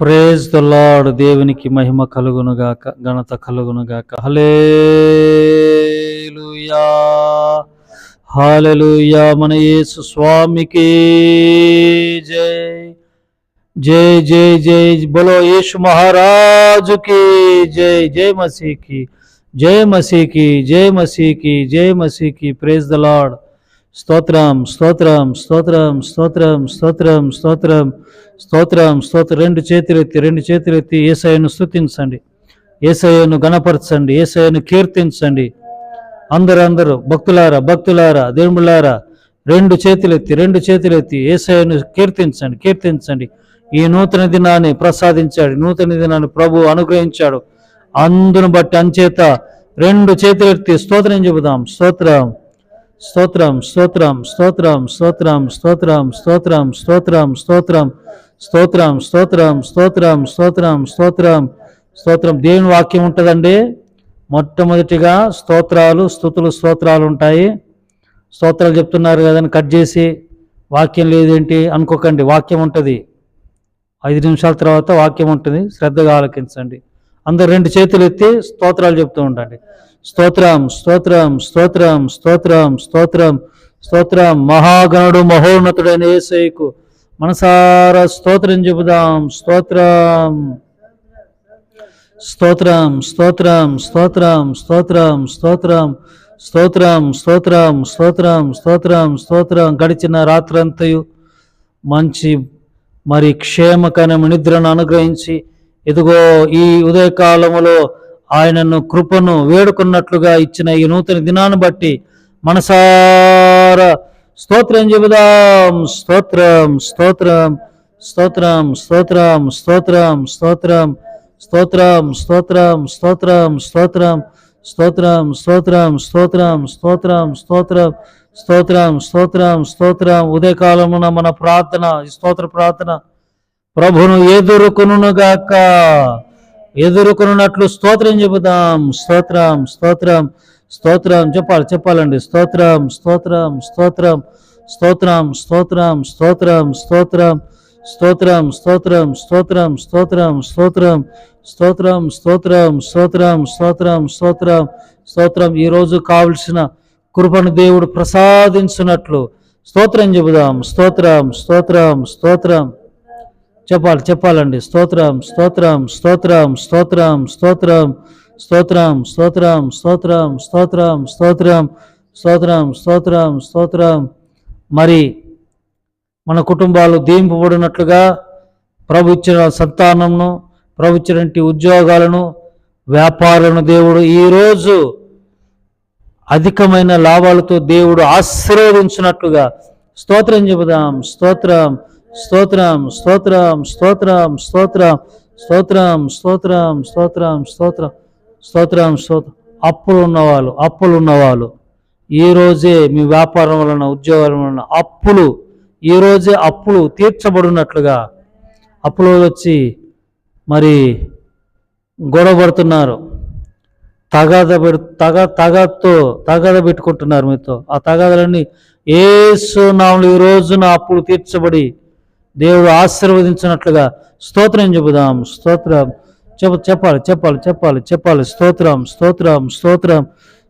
Praise the దేవునికి మహిమ కలుగునుగాక ఘనత కలుగునుగాక. హల్లెలూయా హల్లెలూయా మన యేసు స్వామికి జై. జై జై జై. బలో యేసు మహారాజుకి జై. జై మసీకి జై మసీకి జై మసీకి జై మసీకి. ప్రేజ్ ద స్తోత్రం స్తోత్రం స్తోత్రం స్తోత్రం స్తోత్రం స్తోత్రం స్తోత్రం స్తోత్ర రెండు చేతులెత్తి రెండు చేతులెత్తి ఏసఐను స్థుతించండి ఏసఐను గణపరచండి ఏసఐను కీర్తించండి. అందరూ అందరూ భక్తులారా భక్తులారా దేవుళ్ళారా రెండు చేతులెత్తి రెండు చేతులెత్తి ఏసఐను కీర్తించండి కీర్తించండి. ఈ నూతన దినాన్ని ప్రసాదించాడు నూతన దినాన్ని ప్రభు అనుగ్రహించాడు. అందును బట్టి అంచేత రెండు చేతులెత్తి స్తోత్రం చెబుదాం. స్తోత్రం. స్తోత్రం స్తోత్రం స్తోత్రం స్తోత్రం స్తోత్రం స్తోత్రం స్తోత్రం స్తోత్రం స్తోత్రం స్తోత్రం స్తోత్రం స్తోత్రం స్తోత్రం స్తోత్రం దేవుని వాక్యం ఉంటుందండి మొట్టమొదటిగా స్తోత్రాలు స్థుతులు స్తోత్రాలు ఉంటాయి స్తోత్రాలు చెప్తున్నారు కదని కట్ చేసి వాక్యం లేదేంటి అనుకోకండి వాక్యం ఉంటుంది ఐదు నిమిషాల తర్వాత వాక్యం ఉంటుంది శ్రద్ధగా ఆలోకించండి అందరు రెండు చేతులు ఎత్తి స్తోత్రాలు చెప్తూ ఉండండి స్తోత్రం స్తోత్రం స్తోత్రం స్తోత్రం స్తోత్రం స్తోత్రం మహాగణుడు మహోన్నతుడైన ఏసైకు మనసారా స్తోత్రం చెబుదాం స్తోత్రం స్తోత్రం స్తోత్రం స్తోత్రం స్తోత్రం స్తోత్రం స్తోత్రం స్తోత్రం స్తోత్రం స్తోత్రం స్తోత్రం గడిచిన రాత్రంతయు మంచి మరి క్షేమకరమైన నిద్రను అనుగ్రహించి ఇదిగో ఈ ఉదయకాలములో ఆయనను కృపను వేడుకున్నట్లుగా ఇచ్చిన ఈ నూతన దినాన్ని బట్టి మనసార స్తోత్రం చెబుదాం స్తోత్రం స్తోత్రం స్తోత్రం స్తోత్రం స్తోత్రం స్తోత్రం స్తోత్రం స్తోత్రం స్తోత్రం స్తోత్రం స్తోత్రం స్తోత్రం స్తోత్రం స్తోత్రం స్తోత్రం స్తోత్రం స్తోత్రం స్తోత్రం ఉదయకాలమున మన ప్రార్థన స్తోత్ర ప్రార్థన ప్రభును ఎదుర్కొనుగాక ఎదుర్కొనున్నట్లు స్తోత్రం చెబుదాం స్తోత్రం స్తోత్రం స్తోత్రం చెప్పాలి చెప్పాలండి స్తోత్రం స్తోత్రం స్తోత్రం స్తోత్రం స్తోత్రం స్తోత్రం స్తోత్రం స్తోత్రం స్తోత్రం స్తోత్రం స్తోత్రం స్తోత్రం స్తోత్రం స్తోత్రం స్తోత్రం స్తోత్రం స్తోత్రం స్తోత్రం ఈరోజు కావలసిన కృపను దేవుడు ప్రసాదించినట్లు స్తోత్రం చెబుదాం స్తోత్రం స్తోత్రం స్తోత్రం చెప్పాలి చెప్పాలండి స్తోత్రం స్తోత్రం స్తోత్రం స్తోత్రం స్తోత్రం స్తోత్రం స్తోత్రం స్తోత్రం స్తోత్రం స్తోత్రం స్తోత్రం స్తోత్రం స్తోత్రం మరి మన కుటుంబాలు దీంపబడినట్లుగా ప్రభు ఇచ్చిన సంతానంను ప్రభు ఇచ్చినటువంటి ఉద్యోగాలను వ్యాపారాలను దేవుడు ఈరోజు అధికమైన లాభాలతో దేవుడు ఆశీర్వదించినట్లుగా స్తోత్రం చెబుదాం స్తోత్రం స్తోత్రం స్తోత్రం స్తోత్రం స్తోత్రం స్తోత్రం స్తోత్రం స్తోత్రం స్తోత్రం స్తోత్రం స్తోత్రం. అప్పులు ఉన్నవాళ్ళు అప్పులు ఉన్నవాళ్ళు ఈ రోజే మీ వ్యాపారం వలన ఉద్యోగాల వలన అప్పులు ఈ రోజే అప్పులు తీర్చబడినట్లుగా అప్పులు వచ్చి మరి గొడవ పడుతున్నారు తగాద పెడు తగ తగతో తగాద పెట్టుకుంటున్నారు మీతో. ఆ తగాదలన్నీ ఏసు నాములు ఈ రోజున అప్పులు తీర్చబడి దేవుడు ఆశీర్వదించినట్లుగా స్తోత్రం చెబుదాం స్తోత్రం చెప్ప చెప్పాలి చెప్పాలి చెప్పాలి చెప్పాలి స్తోత్రం స్తోత్రం స్తోత్రం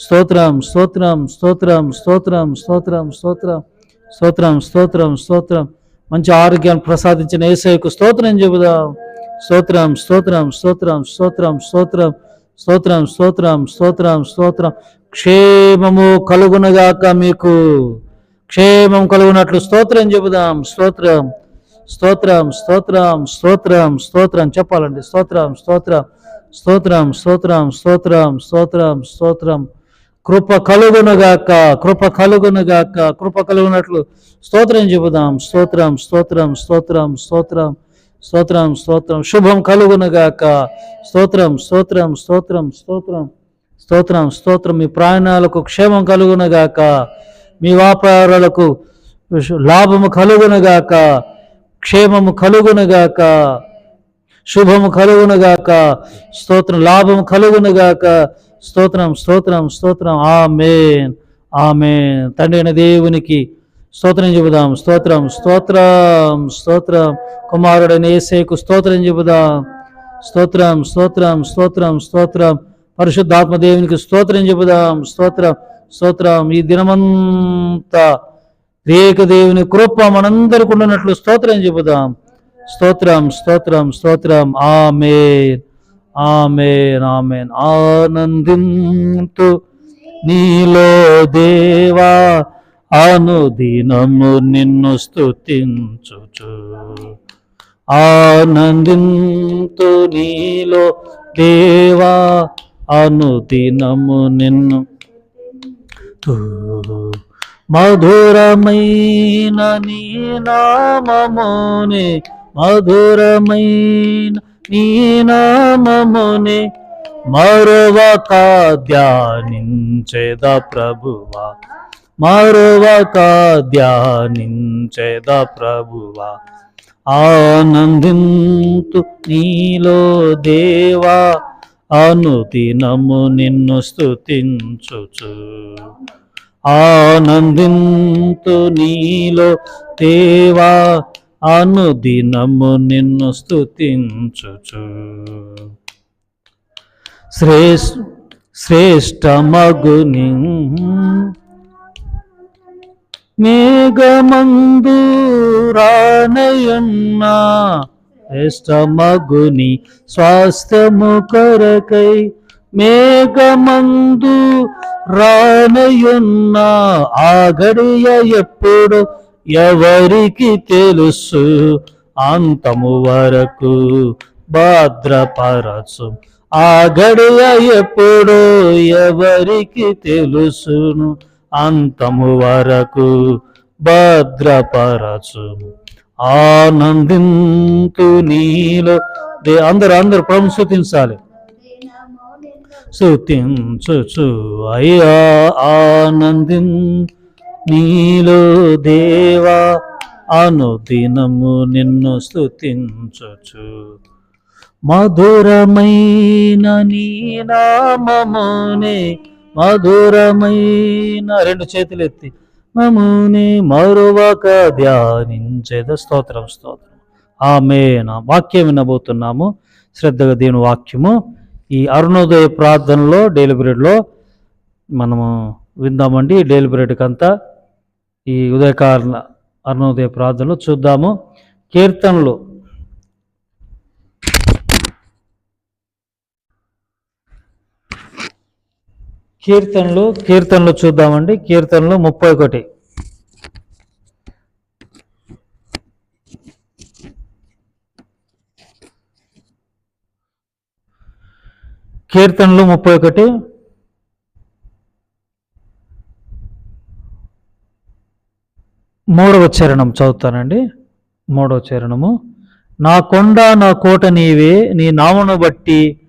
స్తోత్రం స్తోత్రం స్తోత్రం స్తోత్రం స్తోత్రం స్తోత్రం స్తోత్రం స్తోత్రం స్తోత్రం మంచి ఆరోగ్యాన్ని ప్రసాదించిన ఏసైకు స్తోత్రం చెబుదాం స్తోత్రం స్తోత్రం స్తోత్రం స్తోత్రం స్తోత్రం స్తోత్రం స్తోత్రం స్తోత్రం స్తోత్రం క్షేమము కలుగునగాక మీకు క్షేమం కలుగునట్లు స్తోత్రం చెబుదాం స్తోత్రం స్తోత్రం స్తోత్రం స్తోత్రం స్తోత్రం చెప్పాలండి స్తోత్రం స్తోత్రం స్తోత్రం స్తోత్రం స్తోత్రం స్తోత్రం స్తోత్రం కృప కలుగునుగాక కృప కలుగునుగాక కృప కలుగునట్లు స్తోత్రం చెబుదాం స్తోత్రం స్తోత్రం స్తోత్రం స్తోత్రం స్తోత్రం స్తోత్రం శుభం కలుగునుగాక స్తోత్రం స్తోత్రం స్తోత్రం స్తోత్రం స్తోత్రం స్తోత్రం మీ ప్రాణాలకు క్షేమం కలుగునుగాక మీ వ్యాపారాలకు లాభము కలుగునుగాక క్షేమము కలుగునుగాక శుభము కలుగునుగాక స్తోత్రం లాభము కలుగునుగాక స్తోత్రం స్తోత్రం స్తోత్రం. ఆమెన్. ఆమెన్. తండ్రి అయిన దేవునికి స్తోత్రం చెబుదాం. స్తోత్రం స్తోత్రం స్తోత్రం. కుమారుడైన ఏసేకు స్తోత్రం చెబుదాం. స్తోత్రం స్తోత్రం స్తోత్రం స్తోత్రం. పరిశుద్ధాత్మ దేవునికి స్తోత్రం చెబుదాం. స్తోత్రం స్తోత్రం. ఈ దినమంతా త్రియేకదేవుని కృప మనందరికి ఉన్నట్లు స్తోత్రం చెబుదాం. స్తోత్రం స్తోత్రం స్తోత్రం. ఆమెన్. Amen amen. ఆనందింతు నీలో దేవా అనుదినము నిన్ను స్తుతించుచు. ఆనందింతు నీలో దేవా అనుదినము నిన్ను తూ మధురమైన నీ నామమునే మధురమైన నీ నామమునే మరువక ధ్యానించేద ప్రభువా మరువక ధ్యానించేద ప్రభువా. ఆనందింతు నీలో దేవా అనుదినము నిన్ను స్తుతించుచు. ఆనందింతు నీలో దేవా అనుదినము నిన్ను స్థుతించుచు శ్రేష్ శ్రేష్టమగుని మేఘమందు రానయున్నా శ్రేష్టమగుని స్వాస్థ్యము కొరకై మేఘమందు రానయున్న ఆ గడియ ఎప్పుడు ఎవరికి తెలుసు? అంతము వరకు భద్రపరచు. ఆ గడియ ఎప్పుడు ఎవరికి తెలుసును? అంతము వరకు భద్రపరచు. ఆనందింతు నీలో. దే అందరు అందరు ప్రభు శృతించుచు అయ్యా ఆనందిం నీలో దేవా అనుదినము నిన్ను స్థుతించుచు మధురమైన నీ నామమునే మధురమైన రెండు చేతులు ఎత్తి నమునే మరువక ధ్యానించేద స్తోత్రం స్తోత్రం. ఆమె నా వాక్యం వినబోతున్నాము. శ్రద్ధగా దీని వాక్యము ఈ అరుణోదయ ప్రార్థనలో డైలీ పీరియడ్లో మనము విందామండి. డైలీ పీరియడ్కి అంతా ఈ ఉదయకాల అరుణోదయ ప్రార్థనలో చూద్దాము. కీర్తనలు. కీర్తనలు కీర్తనలు చూద్దామండి. కీర్తనలు ముప్పై ఒకటి. కీర్తనలు ముప్పై ఒకటి. మూడవ చరణం చదువుతానండి. మూడవ చరణము. నా కొండ నా కోట నీవే నీ నామను బట్టి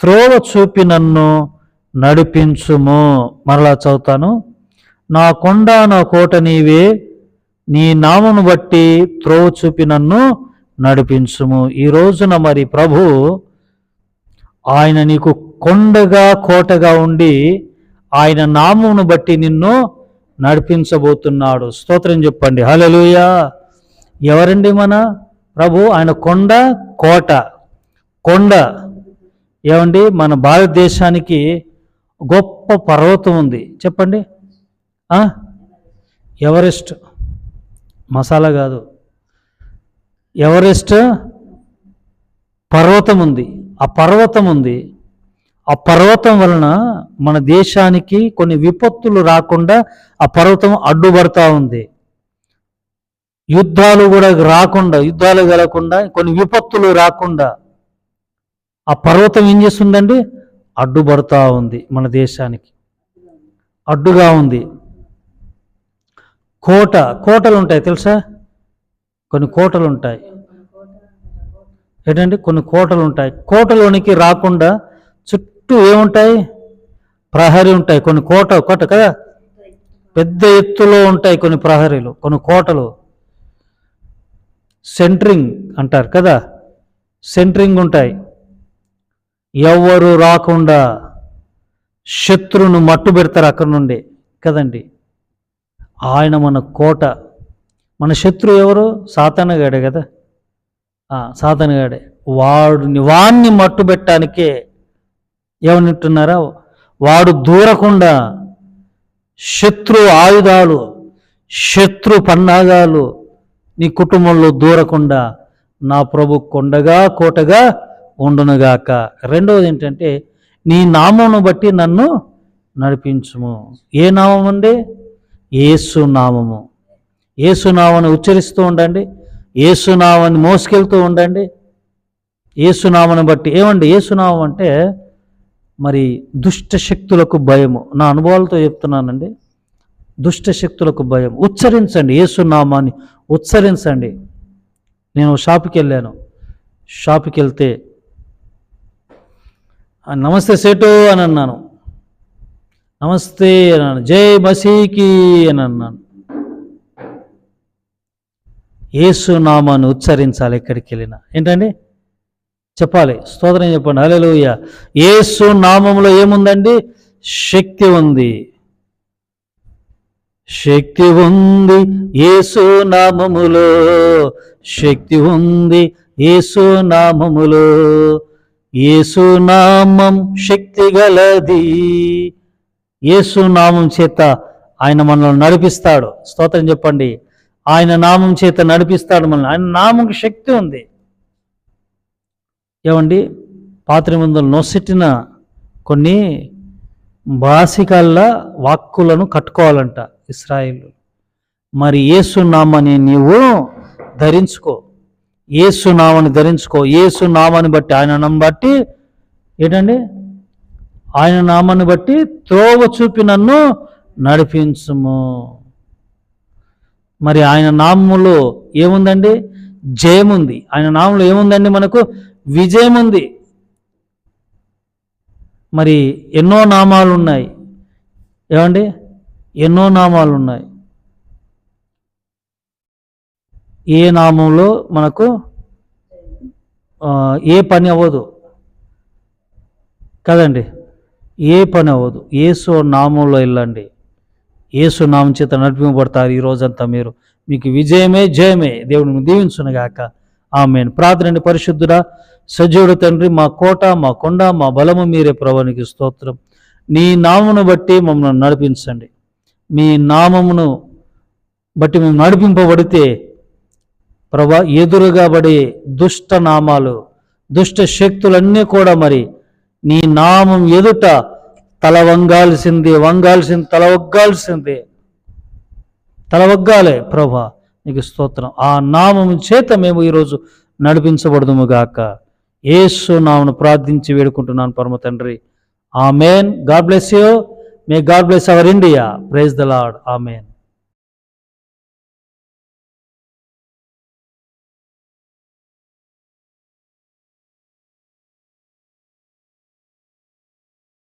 త్రోవ చూపి నన్ను నడిపించుము. మరలా చదువుతాను. నా కొండ నా కోట నీవే నీ నామను బట్టి త్రోవ చూపి నన్ను నడిపించుము. ఈ రోజున మరి ప్రభు ఆయన నీకు కొండగా కోటగా ఉండి ఆయన నామమును బట్టి నిన్ను నడిపించబోతున్నాడు. స్తోత్రం చెప్పండి. హల్లెలూయా. ఎవరండి మన ప్రభు? ఆయన కొండ కోట. కొండ. ఏమండి? మన భారతదేశానికి గొప్ప పర్వతం ఉంది. చెప్పండి. ఎవరెస్ట్? మసాలా కాదు. ఎవరెస్ట్? పర్వతం ఉంది. ఆ పర్వతం ఉంది. ఆ పర్వతం వలన మన దేశానికి కొన్ని విపత్తులు రాకుండా ఆ పర్వతం అడ్డుపడతా ఉంది. యుద్ధాలు కూడా రాకుండా యుద్ధాలు కలగకుండా కొన్ని విపత్తులు రాకుండా ఆ పర్వతం ఏం చేస్తుందండి? అడ్డుపడుతూ ఉంది మన దేశానికి. అడ్డుగా ఉంది. కోట కోటలు ఉంటాయి తెలుసా? కొన్ని కోటలు ఉంటాయి. ఏంటంటే కొన్ని కోటలు ఉంటాయి. కోటలోనికి రాకుండా చుట్టూ ఏముంటాయి? ప్రహరీ ఉంటాయి. కొన్ని కోట కోట కదా? పెద్ద ఎత్తులో ఉంటాయి కొన్ని ప్రహరీలు కొన్ని కోటలు. సెంట్రింగ్ అంటారు కదా? సెంట్రింగ్ ఉంటాయి. ఎవరు రాకుండా శత్రువును మట్టు పెడతారు అక్కడ నుండి కదండి? ఆయన మన కోట. మన శత్రువు ఎవరు? సాతానగాడే కదా? సాధనగాడే సాతానగాడే వాడిని వాణ్ణి మట్టుబెట్టడానికే ఏమనిట్టున్నారా? వాడు దూరకుండా శత్రు ఆయుధాలు శత్రు పన్నాగాలు నీ కుటుంబంలో దూరకుండా నా ప్రభు కొండగా కోటగా ఉండునుగాక. రెండవది ఏంటంటే నీ నామమును బట్టి నన్ను నడిపించుము. ఏ నామం అండి ఏసు నామము. ఏసు నామని ఉచ్చరిస్తూ ఉండండి. ఏసునామని మోసుకెళ్తూ ఉండండి. ఏసునామను బట్టి ఏమండి? ఏసునామం అంటే మరి దుష్ట శక్తులకు భయము. నా అనుభవాలతో చెప్తున్నానండి. దుష్ట శక్తులకు భయం ఉచ్చరించండి. ఏసునామాన్ని ఉచ్చరించండి. నేను షాప్కి వెళ్ళాను. షాప్కి వెళ్తే నమస్తే సేటు అని అన్నాను. నమస్తే అన్నాను. జై మసీకి అని అన్నాను. ఏసునామాను ఉచ్చరించాలి ఎక్కడికి వెళ్ళినా. ఏంటండి? చెప్పాలి. స్తోత్రం చెప్పండి. హల్లెలూయా. ఏసు నామంలో ఏముందండి? శక్తి ఉంది. శక్తి ఉంది ఏసు నామములో. శక్తి ఉంది ఏసు నామములో. ఏసు నామం శక్తి గలది. యేసు నామం చేత ఆయన మనల్ని నడిపిస్తాడు. స్తోత్రం చెప్పండి. ఆయన నామం చేత నడిపిస్తాడు మనల్ని. ఆయన నామంకి శక్తి ఉంది. ఏమండి? పాత్రమందులు నొసెట్టిన కొన్ని భాషికల్ల వాక్కులను కట్టుకోవాలంట ఇస్రాయిల్. మరి ఏసునామని నీవు ధరించుకో. ఏసునామని ధరించుకో. ఏసునామాని బట్టి ఆయన నామని బట్టి ఏంటండి? ఆయన నామాన్ని బట్టి త్రోవ చూపి నన్ను నడిపించుము. మరి ఆయన నామములో ఏముందండి? జయం ఉంది ఆయన నామంలో ఏముందండి మనకు? విజయం ఉంది మరి ఎన్నో నామాలు ఉన్నాయి ఏమండి? ఎన్నో నామాలు ఉన్నాయి ఏ నామంలో మనకు ఏ పని అవ్వదు? కదండి. ఏ పని అవ్వదు. ఏసో నామంలో వెళ్ళండి ఏసు నామం చేత నడిపింపబడతారు ఈ రోజంతా మీరు. మీకు విజయమే జయమే. దేవుడిని దీవించునుగాక. ఆమె ప్రార్థనని పరిశుద్ధుడా సజీవుడు తండ్రి మా కోట మా కొండ మా బలము మీరే ప్రభానికి స్తోత్రం. నీ నామమును బట్టి మమ్మల్ని నడిపించండి. మీ నామమును బట్టి మేము నడిపింపబడితే ప్రభా ఎదురుగా పడే దుష్ట నామాలు దుష్ట శక్తులన్నీ కూడా మరి నీ నామం ఎదుట తల వంగాల్సింది వంగాల్సింది తల ఒగ్గాల్సిందే. తల ఒగ్గాలే ప్రభా నీకు స్తోత్రం. ఆ నామం చేత మేము ఈరోజు నడిపించబడదుము గాక. ఏసు నామను ప్రార్థించి వేడుకుంటున్నాను పరమ తండ్రి. Amen. God bless you. May God bless our India. Praise the Lord amen.